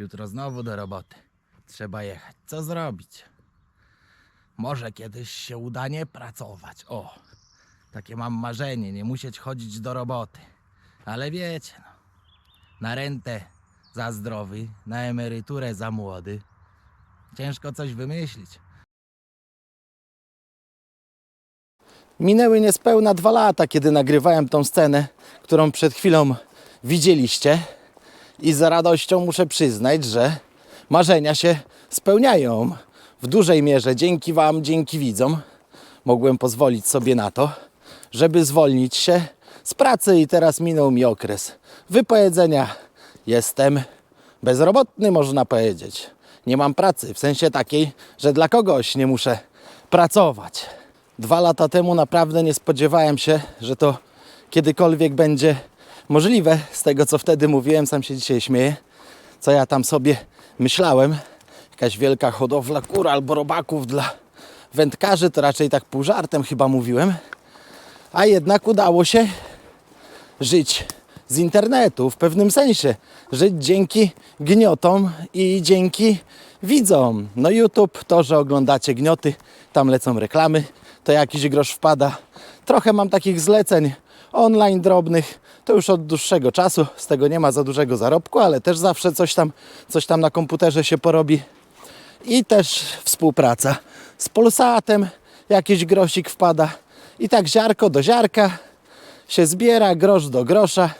Jutro znowu do roboty. Trzeba jechać. Co zrobić? Może kiedyś się uda nie pracować. O, takie mam marzenie, nie musieć chodzić do roboty. Ale wiecie, no, na rentę za zdrowy, na emeryturę za młody. Ciężko coś wymyślić. Minęły niespełna dwa lata, kiedy nagrywałem tą scenę, którą przed chwilą widzieliście. I z radością muszę przyznać, że marzenia się spełniają. W dużej mierze dzięki Wam, dzięki widzom, mogłem pozwolić sobie na to, żeby zwolnić się z pracy i teraz minął mi okres wypowiedzenia. Jestem bezrobotny, można powiedzieć. Nie mam pracy, w sensie takiej, że dla kogoś nie muszę pracować. Dwa lata temu naprawdę nie spodziewałem się, że to kiedykolwiek będzie możliwe. Z tego, co wtedy mówiłem, sam się dzisiaj śmieję. Co ja tam sobie myślałem. Jakaś wielka hodowla kur albo robaków dla wędkarzy, to raczej tak pół żartem chyba mówiłem. A jednak udało się żyć z internetu w pewnym sensie. Żyć dzięki gniotom i dzięki widzom. No YouTube, to, że oglądacie gnioty, tam lecą reklamy, to jakiś grosz wpada. Trochę mam takich zleceń online drobnych, to już od dłuższego czasu, z tego nie ma za dużego zarobku, ale też zawsze coś tam, coś tam na komputerze się porobi. I też współpraca z Polsatem, jakiś grosik wpada. I tak ziarko do ziarka się zbiera, grosz do grosza.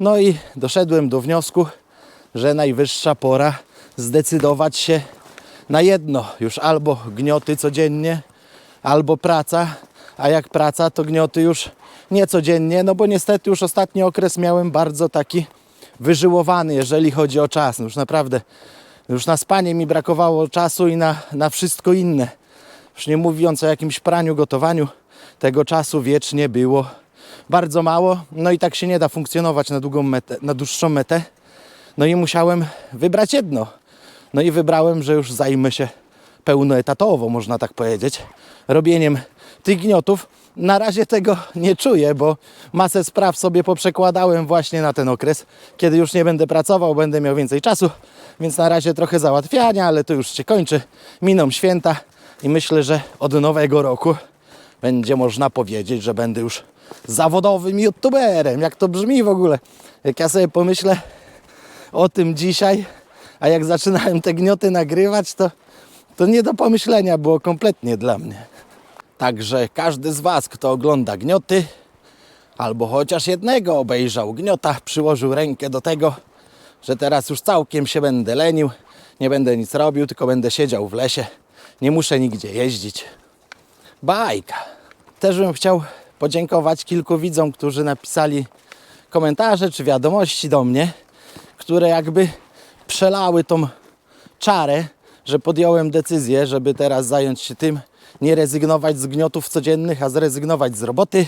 No i doszedłem do wniosku, że najwyższa pora zdecydować się na jedno. Już albo gnioty codziennie, albo praca. A jak praca, to gnioty już nie codziennie, no bo niestety już ostatni okres miałem bardzo taki wyżyłowany, jeżeli chodzi o czas. Już naprawdę, już na spanie mi brakowało czasu i na, na wszystko inne. Już nie mówiąc o jakimś praniu, gotowaniu, tego czasu wiecznie było bardzo mało. No i tak się nie da funkcjonować na, długą metę, na dłuższą metę. No i musiałem wybrać jedno. No i wybrałem, że już zajmę się pełnoetatowo, można tak powiedzieć, robieniem tych gniotów. Na razie tego nie czuję, bo masę spraw sobie poprzekładałem właśnie na ten okres, kiedy już nie będę pracował, będę miał więcej czasu, więc na razie trochę załatwiania, ale to już się kończy. Miną święta i myślę, że od nowego roku będzie można powiedzieć, że będę już zawodowym youtuberem. Jak to brzmi w ogóle? Jak ja sobie pomyślę o tym dzisiaj, a jak zaczynałem te gnioty nagrywać, to, to nie do pomyślenia było kompletnie dla mnie. Także każdy z Was, kto ogląda gnioty, albo chociaż jednego obejrzał gniota, przyłożył rękę do tego, że teraz już całkiem się będę lenił, nie będę nic robił, tylko będę siedział w lesie, nie muszę nigdzie jeździć. Bajka. Też bym chciał podziękować kilku widzom, którzy napisali komentarze czy wiadomości do mnie, które jakby przelały tą czarę, że podjąłem decyzję, żeby teraz zająć się tym, nie rezygnować z gniotów codziennych, a zrezygnować z roboty.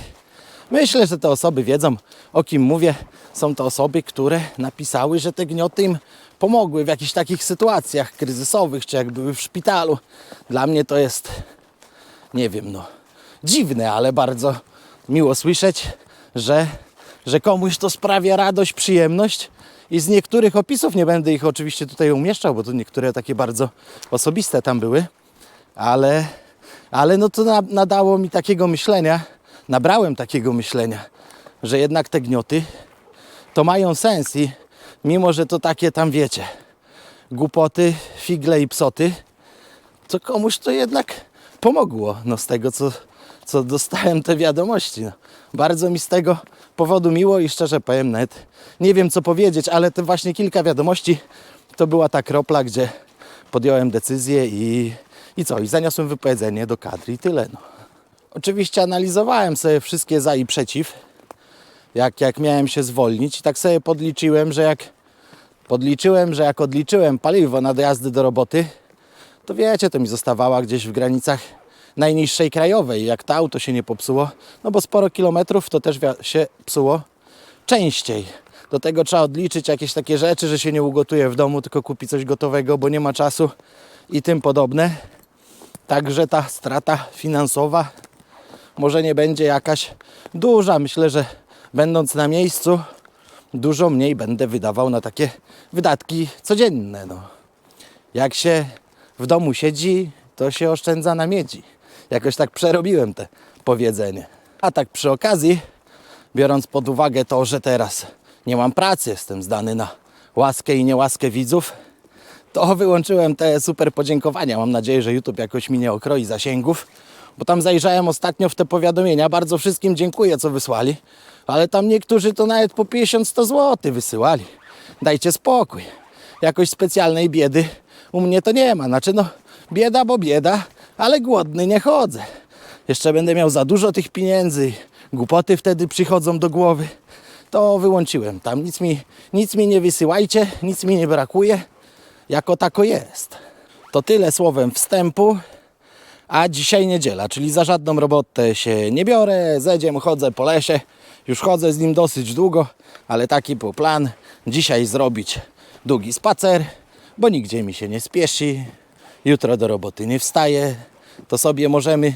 Myślę, że te osoby wiedzą, o kim mówię. Są to osoby, które napisały, że te gnioty im pomogły w jakichś takich sytuacjach kryzysowych, czy jak były w szpitalu. Dla mnie to jest, nie wiem, no, dziwne, ale bardzo miło słyszeć, że, że komuś to sprawia radość, przyjemność. I z niektórych opisów, nie będę ich oczywiście tutaj umieszczał, bo to niektóre takie bardzo osobiste tam były, ale, ale no to na, nadało mi takiego myślenia, nabrałem takiego myślenia, że jednak te gnioty to mają sens i mimo, że to takie tam wiecie, głupoty, figle i psoty, to komuś to jednak pomogło, no z tego co, co dostałem te wiadomości. No. Bardzo mi z tego powodu miło i szczerze powiem nawet nie wiem co powiedzieć, ale te właśnie kilka wiadomości to była ta kropla, gdzie podjąłem decyzję i, i co? I zaniosłem wypowiedzenie do kadry i tyle. No. Oczywiście analizowałem sobie wszystkie za i przeciw, jak, jak miałem się zwolnić i tak sobie podliczyłem, że jak podliczyłem, że jak odliczyłem paliwo na dojazdy do roboty, to wiecie, to mi zostawała gdzieś w granicach najniższej krajowej. Jak to auto się nie popsuło, no bo sporo kilometrów to też się psuło częściej. Do tego trzeba odliczyć jakieś takie rzeczy, że się nie ugotuje w domu, tylko kupi coś gotowego, bo nie ma czasu i tym podobne. Także ta strata finansowa może nie będzie jakaś duża. Myślę, że będąc na miejscu, dużo mniej będę wydawał na takie wydatki codzienne. No. Jak się w domu siedzi, to się oszczędza na miedzi. Jakoś tak przerobiłem te powiedzenie. A tak przy okazji, biorąc pod uwagę to, że teraz nie mam pracy, jestem zdany na łaskę i niełaskę widzów, to wyłączyłem te super podziękowania. Mam nadzieję, że YouTube jakoś mi nie okroi zasięgów, bo tam zajrzałem ostatnio w te powiadomienia. Bardzo wszystkim dziękuję, co wysłali, ale tam niektórzy to nawet po 50-100 zł wysyłali. Dajcie spokój. Jakoś specjalnej biedy u mnie to nie ma. Znaczy, no, bieda, bo bieda, ale głodny nie chodzę. Jeszcze będę miał za dużo tych pieniędzy, głupoty wtedy przychodzą do głowy. To wyłączyłem. Tam nic mi, nic mi nie wysyłajcie, nic mi nie brakuje jako tako jest. To tyle słowem wstępu. A dzisiaj niedziela, czyli za żadną robotę się nie biorę. Zedziem, chodzę po lesie. Już chodzę z nim dosyć długo, ale taki był plan. Dzisiaj zrobić długi spacer, bo nigdzie mi się nie spieszy. Jutro do roboty nie wstaję. To sobie możemy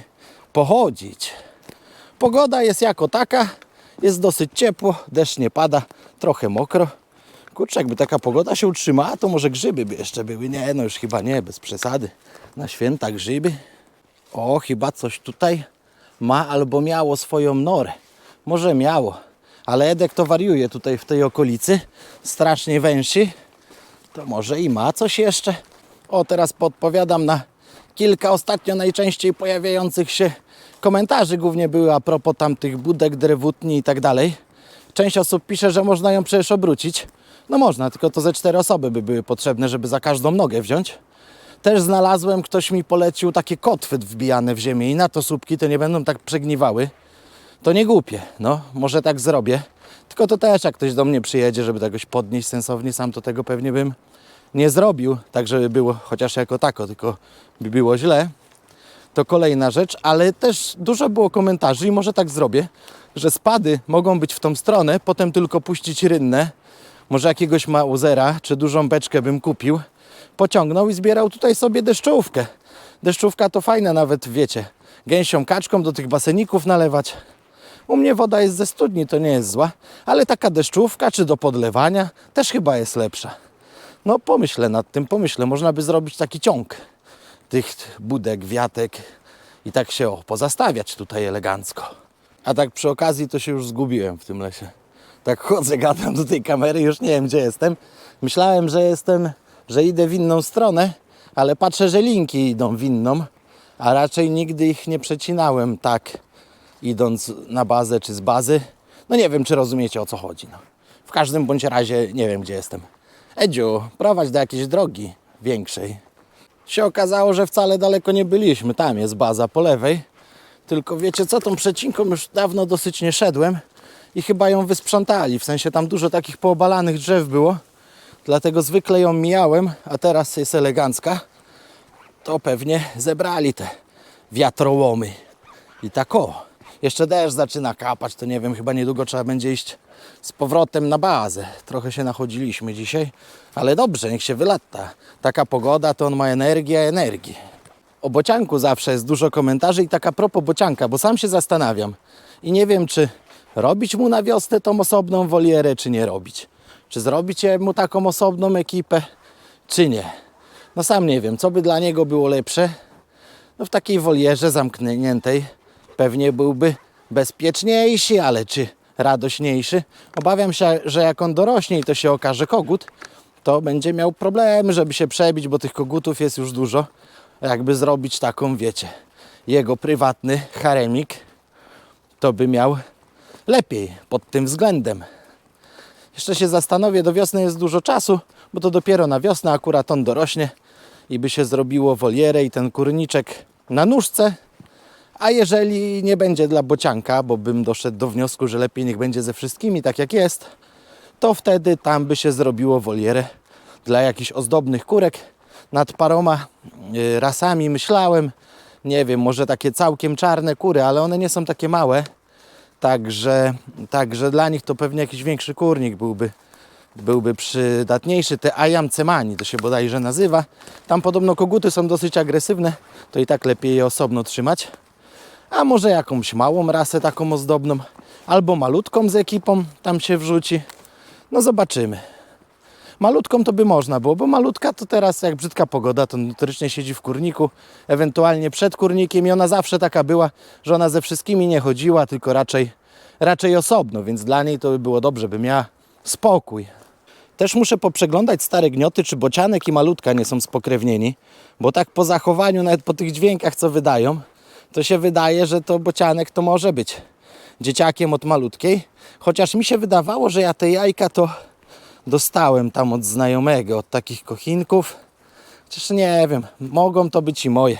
pochodzić. Pogoda jest jako taka. Jest dosyć ciepło, deszcz nie pada, trochę mokro. Kurczę, jakby taka pogoda się utrzymała, to może grzyby by jeszcze były. Nie, no już chyba nie, bez przesady. Na święta grzyby. O, chyba coś tutaj ma albo miało swoją norę. Może miało, ale Edek to wariuje tutaj w tej okolicy. Strasznie węsi. To może i ma coś jeszcze. O, teraz podpowiadam na kilka ostatnio najczęściej pojawiających się komentarzy. Głównie były a propos tamtych budek, drewutni i tak dalej. Część osób pisze, że można ją przecież obrócić. No można, tylko to ze cztery osoby by były potrzebne, żeby za każdą nogę wziąć. Też znalazłem, ktoś mi polecił takie kotwy wbijane w ziemię i na to słupki to nie będą tak przegniwały. To nie głupie, no, może tak zrobię. Tylko to też jak ktoś do mnie przyjedzie, żeby jakoś podnieść sensownie, sam to tego pewnie bym nie zrobił, tak żeby było chociaż jako tako, tylko by było źle. To kolejna rzecz, ale też dużo było komentarzy i może tak zrobię, że spady mogą być w tą stronę, potem tylko puścić rynnę. Może jakiegoś mauzera czy dużą beczkę bym kupił, pociągnął i zbierał tutaj sobie deszczówkę. Deszczówka to fajne nawet, wiecie, gęsią kaczką do tych baseników nalewać. U mnie woda jest ze studni, to nie jest zła, ale taka deszczówka czy do podlewania też chyba jest lepsza. No pomyślę nad tym, pomyślę, można by zrobić taki ciąg tych budek, wiatek i tak się o, pozastawiać tutaj elegancko. A tak przy okazji to się już zgubiłem w tym lesie. Tak chodzę, gadam do tej kamery, już nie wiem gdzie jestem. Myślałem, że jestem, że idę w inną stronę, ale patrzę, że linki idą w inną, a raczej nigdy ich nie przecinałem tak, idąc na bazę czy z bazy. No nie wiem, czy rozumiecie o co chodzi. No. W każdym bądź razie nie wiem, gdzie jestem. Edziu, prowadź do jakiejś drogi większej. Się okazało, że wcale daleko nie byliśmy. Tam jest baza po lewej. Tylko wiecie co, tą przecinką już dawno dosyć nie szedłem i chyba ją wysprzątali. W sensie tam dużo takich poobalanych drzew było. Dlatego zwykle ją mijałem, a teraz jest elegancka. To pewnie zebrali te wiatrołomy. I tak o. Jeszcze deszcz zaczyna kapać, to nie wiem, chyba niedługo trzeba będzie iść z powrotem na bazę. Trochę się nachodziliśmy dzisiaj, ale dobrze, niech się wylata. Taka pogoda, to on ma energię, energię. O bocianku zawsze jest dużo komentarzy i taka propos bocianka, bo sam się zastanawiam i nie wiem, czy robić mu na wiosnę tą osobną wolierę, czy nie robić. Czy zrobić mu taką osobną ekipę, czy nie. No sam nie wiem, co by dla niego było lepsze. No w takiej wolierze zamkniętej pewnie byłby bezpieczniejszy, ale czy radośniejszy? Obawiam się, że jak on dorośnie i to się okaże kogut, to będzie miał problemy, żeby się przebić, bo tych kogutów jest już dużo. Jakby zrobić taką, wiecie, jego prywatny haremik, to by miał lepiej pod tym względem. Jeszcze się zastanowię, do wiosny jest dużo czasu, bo to dopiero na wiosnę akurat on dorośnie i by się zrobiło wolierę i ten kurniczek na nóżce. A jeżeli nie będzie dla bocianka, bo bym doszedł do wniosku, że lepiej niech będzie ze wszystkimi tak jak jest, to wtedy tam by się zrobiło wolierę dla jakichś ozdobnych kurek. Nad paroma y, rasami myślałem, nie wiem, może takie całkiem czarne kury, ale one nie są takie małe. Także, także dla nich to pewnie jakiś większy kurnik byłby, byłby przydatniejszy. Te Ayam Cemani to się bodajże nazywa. Tam podobno koguty są dosyć agresywne, to i tak lepiej je osobno trzymać. A może jakąś małą rasę taką ozdobną, albo malutką z ekipą tam się wrzuci. No zobaczymy. Malutką to by można było, bo malutka to teraz jak brzydka pogoda, to notorycznie siedzi w kurniku, ewentualnie przed kurnikiem i ona zawsze taka była, że ona ze wszystkimi nie chodziła, tylko raczej, raczej osobno, więc dla niej to by było dobrze, by miała spokój. Też muszę poprzeglądać stare gnioty, czy bocianek i malutka nie są spokrewnieni, bo tak po zachowaniu, nawet po tych dźwiękach, co wydają, to się wydaje, że to bocianek to może być dzieciakiem od malutkiej. Chociaż mi się wydawało, że ja te jajka to dostałem tam od znajomego, od takich kochinków. Chociaż nie wiem, mogą to być i moje.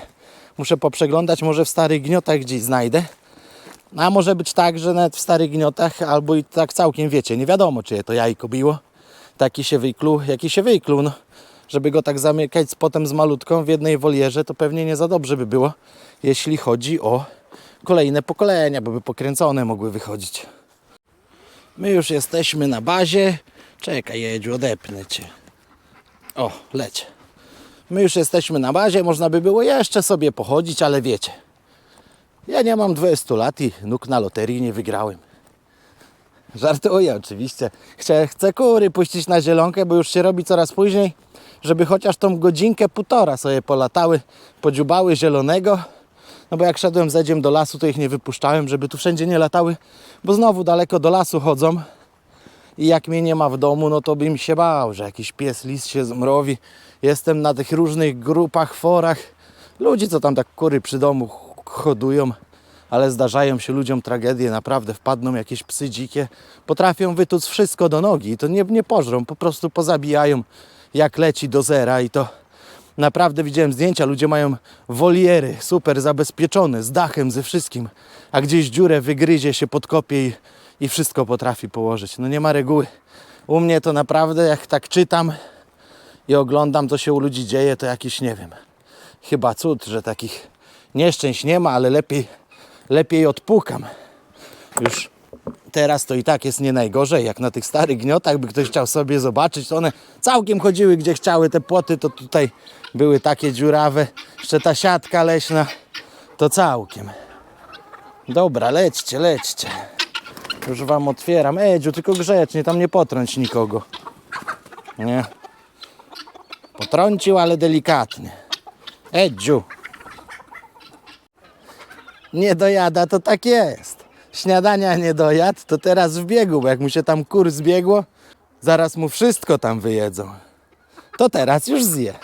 Muszę poprzeglądać, może w starych gniotach gdzieś znajdę. A może być tak, że nawet w starych gniotach, albo i tak całkiem wiecie, nie wiadomo czyje to jajko biło. Taki się wykluł, jaki się wykluł. No, żeby go tak zamykać potem z malutką w jednej wolierze, to pewnie nie za dobrze by było, jeśli chodzi o kolejne pokolenia, bo by pokręcone mogły wychodzić. My już jesteśmy na bazie. Czekaj, Jedziu, odepnę cię. O, leć. My już jesteśmy na bazie, można by było jeszcze sobie pochodzić, ale wiecie. Ja nie mam 20 lat i nóg na loterii nie wygrałem. Żartuję oczywiście. Chcę, chcę kury puścić na zielonkę, bo już się robi coraz później, żeby chociaż tą godzinkę, półtora sobie polatały, podziubały zielonego. No bo jak szedłem zedziem do lasu, to ich nie wypuszczałem, żeby tu wszędzie nie latały, bo znowu daleko do lasu chodzą. I jak mnie nie ma w domu, no to bym się bał, że jakiś pies, lis się zmrowi. Jestem na tych różnych grupach, forach. Ludzi, co tam tak kury przy domu hodują, ale zdarzają się ludziom tragedie, naprawdę wpadną jakieś psy dzikie, potrafią wytuc wszystko do nogi i to nie, nie pożrą, po prostu pozabijają jak leci do zera i to naprawdę widziałem zdjęcia, ludzie mają woliery super zabezpieczone, z dachem, ze wszystkim, a gdzieś dziurę wygryzie się, podkopie i, i wszystko potrafi położyć. No nie ma reguły. U mnie to naprawdę, jak tak czytam i oglądam, co się u ludzi dzieje, to jakiś, nie wiem, chyba cud, że takich nieszczęść nie ma, ale lepiej, lepiej odpukam. Już teraz to i tak jest nie najgorzej. Jak na tych starych gniotach by ktoś chciał sobie zobaczyć, to one całkiem chodziły gdzie chciały. Te płoty to tutaj były takie dziurawe. Jeszcze ta siatka leśna to całkiem. Dobra, lećcie, lećcie. Już wam otwieram. Edziu, tylko grzecznie, tam nie potrąć nikogo. Nie. Potrącił, ale delikatnie. Edziu. Nie dojada, to tak jest. Śniadania nie dojadł, to teraz w biegu, bo jak mu się tam kur zbiegło, zaraz mu wszystko tam wyjedzą. To teraz już zje.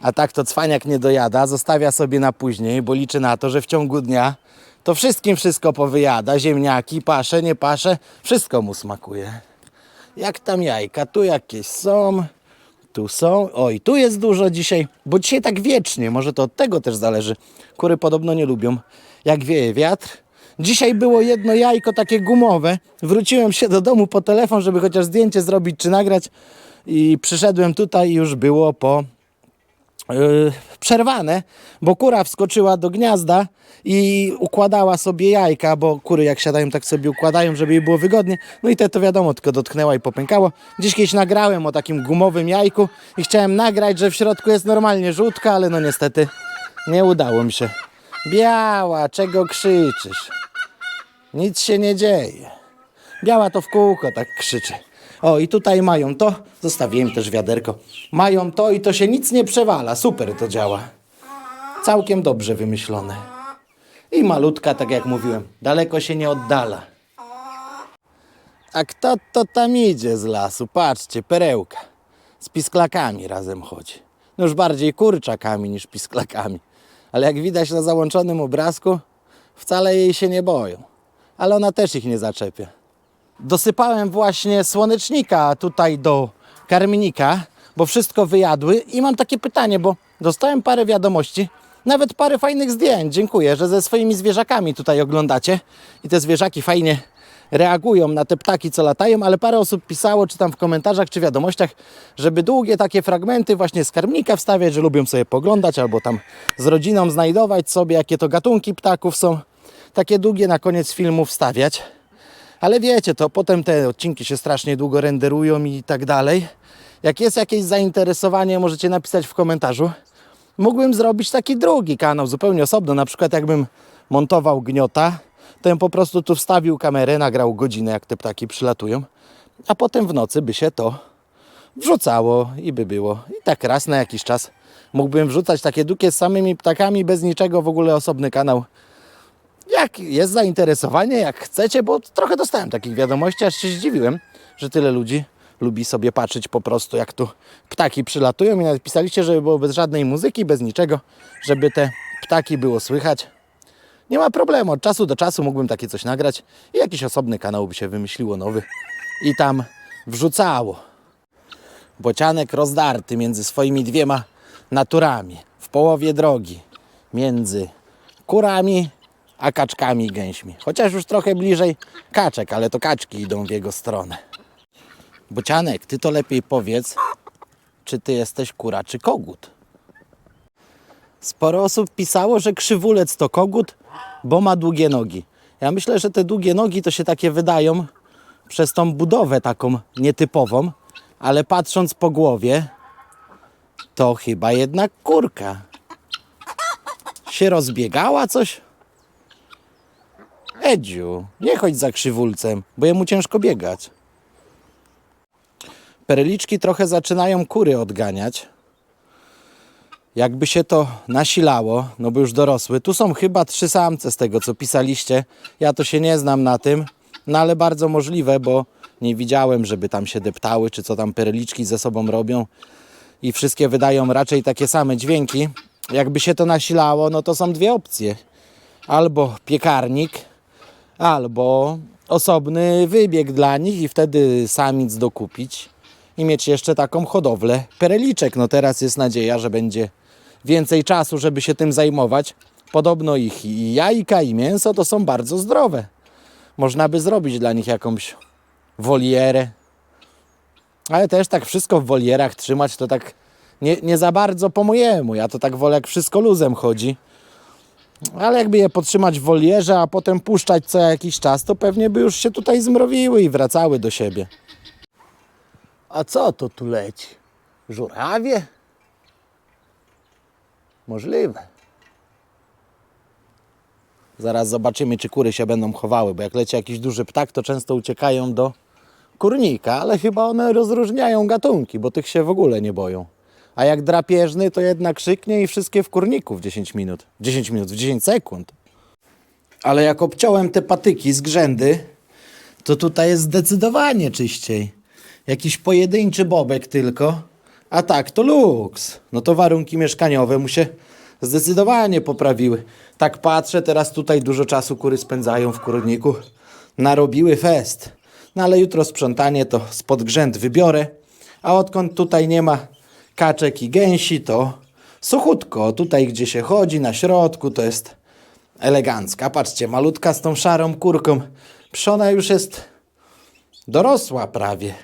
A tak to cwaniak nie dojada, zostawia sobie na później, bo liczy na to, że w ciągu dnia to wszystkim wszystko powyjada. Ziemniaki, pasze, nie pasze, wszystko mu smakuje. Jak tam jajka, tu jakieś są, tu są. Oj, tu jest dużo dzisiaj, bo dzisiaj tak wiecznie, może to od tego też zależy. Kury podobno nie lubią, jak wieje wiatr. Dzisiaj było jedno jajko takie gumowe. Wróciłem się do domu po telefon, żeby chociaż zdjęcie zrobić czy nagrać. I przyszedłem tutaj i już było po przerwane, bo kura wskoczyła do gniazda i układała sobie jajka, bo kury jak siadają, tak sobie układają, żeby jej było wygodnie. No i te to wiadomo, tylko dotknęła i popękało. Dziś kiedyś nagrałem o takim gumowym jajku i chciałem nagrać, że w środku jest normalnie żółtka, ale no niestety nie udało mi się. Biała, czego krzyczysz? Nic się nie dzieje. Biała to w kółko tak krzyczy. O, i tutaj mają to. Zostawiłem też wiaderko. Mają to i to się nic nie przewala. Super to działa. Całkiem dobrze wymyślone. I malutka, tak jak mówiłem, daleko się nie oddala. A kto to tam idzie z lasu? Patrzcie, perełka. Z pisklakami razem chodzi. No już bardziej kurczakami niż pisklakami. Ale jak widać na załączonym obrazku, wcale jej się nie boją. Ale ona też ich nie zaczepia. Dosypałem właśnie słonecznika tutaj do karmnika, bo wszystko wyjadły i mam takie pytanie, bo dostałem parę wiadomości, nawet parę fajnych zdjęć. Dziękuję, że ze swoimi zwierzakami tutaj oglądacie i te zwierzaki fajnie reagują na te ptaki, co latają, ale parę osób pisało, czy tam w komentarzach, czy wiadomościach, żeby długie takie fragmenty właśnie z karmnika wstawiać, że lubią sobie poglądać albo tam z rodziną znajdować sobie, jakie to gatunki ptaków są. Takie długie na koniec filmu wstawiać. Ale wiecie, to potem te odcinki się strasznie długo renderują i tak dalej. Jak jest jakieś zainteresowanie, możecie napisać w komentarzu. Mógłbym zrobić taki drugi kanał, zupełnie osobno. Na przykład jakbym montował gniota, to bym po prostu tu wstawił kamerę, nagrał godzinę, jak te ptaki przylatują. a potem w nocy by się to wrzucało i by było. I tak raz na jakiś czas mógłbym wrzucać takie dukie z samymi ptakami, bez niczego, w ogóle osobny kanał. Jak jest zainteresowanie, jak chcecie, bo trochę dostałem takich wiadomości, aż się zdziwiłem, że tyle ludzi lubi sobie patrzeć po prostu, jak tu ptaki przylatują i napisaliście, żeby było bez żadnej muzyki, bez niczego, żeby te ptaki było słychać. Nie ma problemu, od czasu do czasu mógłbym takie coś nagrać i jakiś osobny kanał by się wymyśliło nowy i tam wrzucało. Bocianek rozdarty między swoimi dwiema naturami, w połowie drogi, między kurami a kaczkami i gęśmi. Chociaż już trochę bliżej kaczek, ale to kaczki idą w jego stronę. Bocianek, ty to lepiej powiedz, czy ty jesteś kura czy kogut? Sporo osób pisało, że krzywulec to kogut, bo ma długie nogi. Ja myślę, że te długie nogi to się takie wydają przez tą budowę taką nietypową, ale patrząc po głowie, to chyba jednak kurka. Się rozbiegała coś? Edziu, nie chodź za krzywulcem, bo jemu ciężko biegać. Perliczki trochę zaczynają kury odganiać. Jakby się to nasilało, no bo już dorosły. Tu są chyba trzy samce z tego, co pisaliście. Ja to się nie znam na tym, no ale bardzo możliwe, bo nie widziałem, żeby tam się deptały, czy co tam perliczki ze sobą robią. I wszystkie wydają raczej takie same dźwięki. Jakby się to nasilało, no to są dwie opcje. Albo piekarnik, albo osobny wybieg dla nich i wtedy samic dokupić i mieć jeszcze taką hodowlę pereliczek. No teraz jest nadzieja, że będzie więcej czasu, żeby się tym zajmować. Podobno ich i jajka i mięso to są bardzo zdrowe. Można by zrobić dla nich jakąś wolierę. Ale też tak wszystko w wolierach trzymać to tak nie, nie za bardzo po mojemu. Ja to tak wolę jak wszystko luzem chodzi. Ale jakby je potrzymać w wolierze, a potem puszczać co jakiś czas, to pewnie by już się tutaj zmrowiły i wracały do siebie. A co to tu leci? Żurawie? Możliwe. Zaraz zobaczymy, czy kury się będą chowały, bo jak leci jakiś duży ptak, to często uciekają do kurnika, ale chyba one rozróżniają gatunki, bo tych się w ogóle nie boją. A jak drapieżny, to jednak krzyknie i wszystkie w kurniku w 10 minut. W 10 minut, w 10 sekund. Ale jak obciąłem te patyki z grzędy, to tutaj jest zdecydowanie czyściej. Jakiś pojedynczy bobek tylko. A tak, to luks. No to warunki mieszkaniowe mu się zdecydowanie poprawiły. Tak patrzę, teraz tutaj dużo czasu kury spędzają w kurniku. Narobiły fest. No ale jutro sprzątanie to spod grzęd wybiorę. A odkąd tutaj nie ma kaczek i gęsi, to suchutko. Tutaj, gdzie się chodzi, na środku, to jest elegancka. Patrzcie, malutka z tą szarą kurką. Przecież ona już jest dorosła prawie.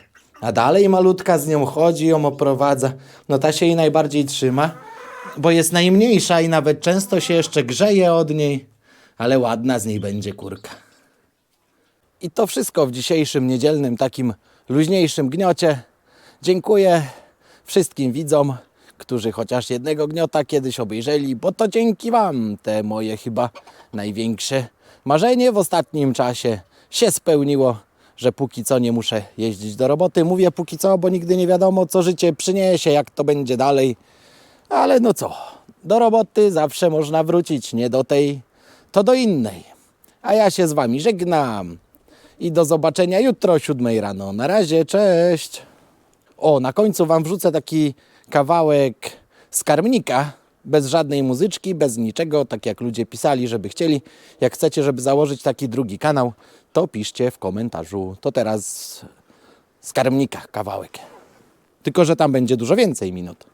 A dalej malutka z nią chodzi, ją oprowadza. No ta się jej najbardziej trzyma, bo jest najmniejsza i nawet często się jeszcze grzeje od niej, ale ładna z niej będzie kurka. I to wszystko w dzisiejszym niedzielnym takim luźniejszym gniocie. Dziękuję wszystkim widzom, którzy chociaż jednego gniota kiedyś obejrzeli, bo to dzięki Wam te moje chyba największe marzenie w ostatnim czasie się spełniło, że póki co nie muszę jeździć do roboty. Mówię póki co, bo nigdy nie wiadomo, co życie przyniesie, jak to będzie dalej. Ale no co, do roboty zawsze można wrócić, nie do tej, to do innej. A ja się z Wami żegnam i do zobaczenia jutro o 7 rano. Na razie, cześć! O, na końcu Wam wrzucę taki kawałek z karmnika, bez żadnej muzyczki, bez niczego, tak jak ludzie pisali, żeby chcieli. Jak chcecie, żeby założyć taki drugi kanał, to piszcie w komentarzu. To teraz z karmnika kawałek. Tylko, że tam będzie dużo więcej minut.